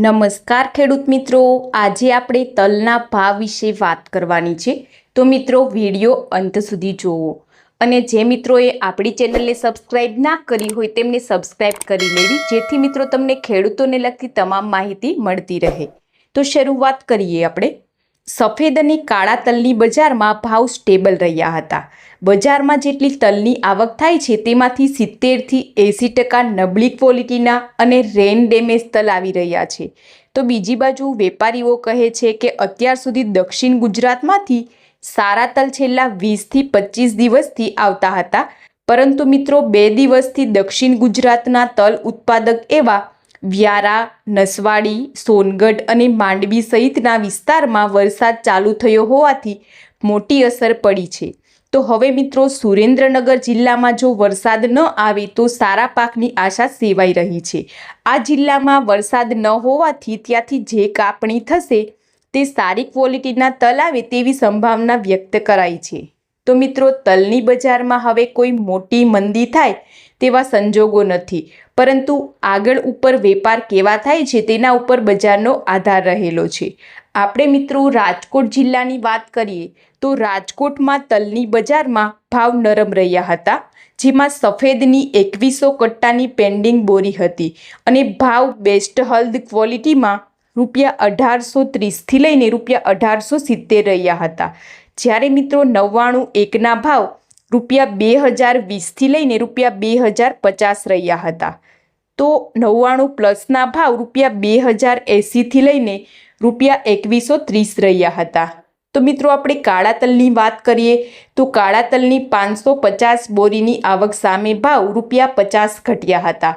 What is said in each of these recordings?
નમસ્કાર ખેડૂત મિત્રો. આજે આપણે તલના ભાવ વિશે વાત કરવાની છે. તો મિત્રો, વીડિયો અંત સુધી જુઓ. અને જે મિત્રોએ આપણી ચેનલને સબસ્ક્રાઇબ ના કરી હોય તેમને સબસ્ક્રાઇબ કરી લેવી. જેથી મિત્રો તમને ખેડૂતોને લગતી તમામ માહિતી મળતી રહે. તો શરૂઆત કરીએ આપણે. સફેદ અને કાળા તલની બજારમાં ભાવ સ્ટેબલ રહ્યા હતા. બજારમાં જેટલી તલની આવક થાય છે, તેમાંથી સિત્તેરથી એંસી ટકા નબળી ક્વોલિટીના અને રેન ડેમેજ તલ આવી રહ્યા છે. તો બીજી બાજુ વેપારીઓ કહે છે કે અત્યાર સુધી દક્ષિણ ગુજરાતમાંથી સારા તલ છેલ્લા વીસથી પચીસ દિવસથી આવતા હતા. પરંતુ મિત્રો, બે દિવસથી દક્ષિણ ગુજરાતના તલ ઉત્પાદક એવા વ્યારા, નસવાડી, સોનગઢ અને માંડવી સહિતના વિસ્તારમાં વરસાદ ચાલુ થયો હોવાથી મોટી અસર પડી છે. તો હવે મિત્રો સુરેન્દ્રનગર જિલ્લામાં જો વરસાદ ન આવે તો સારા પાકની આશા સેવાઈ રહી છે. આ જિલ્લામાં વરસાદ ન હોવાથી ત્યાંથી જે કાપણી થશે તે સારી ક્વોલિટીના તલ આવે તેવી સંભાવના વ્યક્ત કરાઈ છે. તો મિત્રો તલની બજારમાં હવે કોઈ મોટી મંદી થાય તેવા સંજોગો નથી. પરંતુ આગળ ઉપર વેપાર કેવા થાય છે તેના ઉપર બજારનો આધાર રહેલો છે. આપણે મિત્રો રાજકોટ જિલ્લાની વાત કરીએ, તો રાજકોટમાં તલની બજારમાં ભાવ નરમ રહ્યા હતા, જેમાં સફેદની એકવીસો કટ્ટાની પેન્ડિંગ બોરી હતી અને ભાવ બેસ્ટ હલ્દ ક્વોલિટીમાં રૂપિયા અઢારસો ત્રીસથી લઈને રૂપિયા અઢારસો સિત્તેર રહ્યા હતા. જ્યારે મિત્રો નવ્વાણું એકના ભાવ રૂપિયા બે હજાર વીસથી લઈને રૂપિયા બે હજાર પચાસ રહ્યા હતા. તો નવ્વાણું પ્લસના ભાવ રૂપિયા બે હજાર એંસીથી લઈને રૂપિયા એકવીસો ત્રીસ રહ્યા હતા. તો મિત્રો આપણે કાળા તલની વાત કરીએ, તો કાળા તલની પાંચસો પચાસ બોરીની આવક સામે ભાવ રૂપિયા પચાસ ઘટ્યા હતા.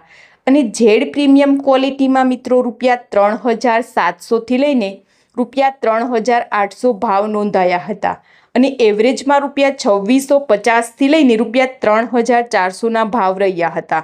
અને ઝેડ પ્રીમિયમ ક્વોલિટીમાં મિત્રો રૂપિયા ત્રણ હજાર સાતસોથી લઈને રૂપિયા ત્રણ હજાર આઠસો ભાવ નોંધાયા હતા. અને એવરેજમાં રૂપિયા છવ્વીસો પચાસથી લઈને રૂપિયા ત્રણ હજાર ચારસોના ભાવ રહ્યા હતા.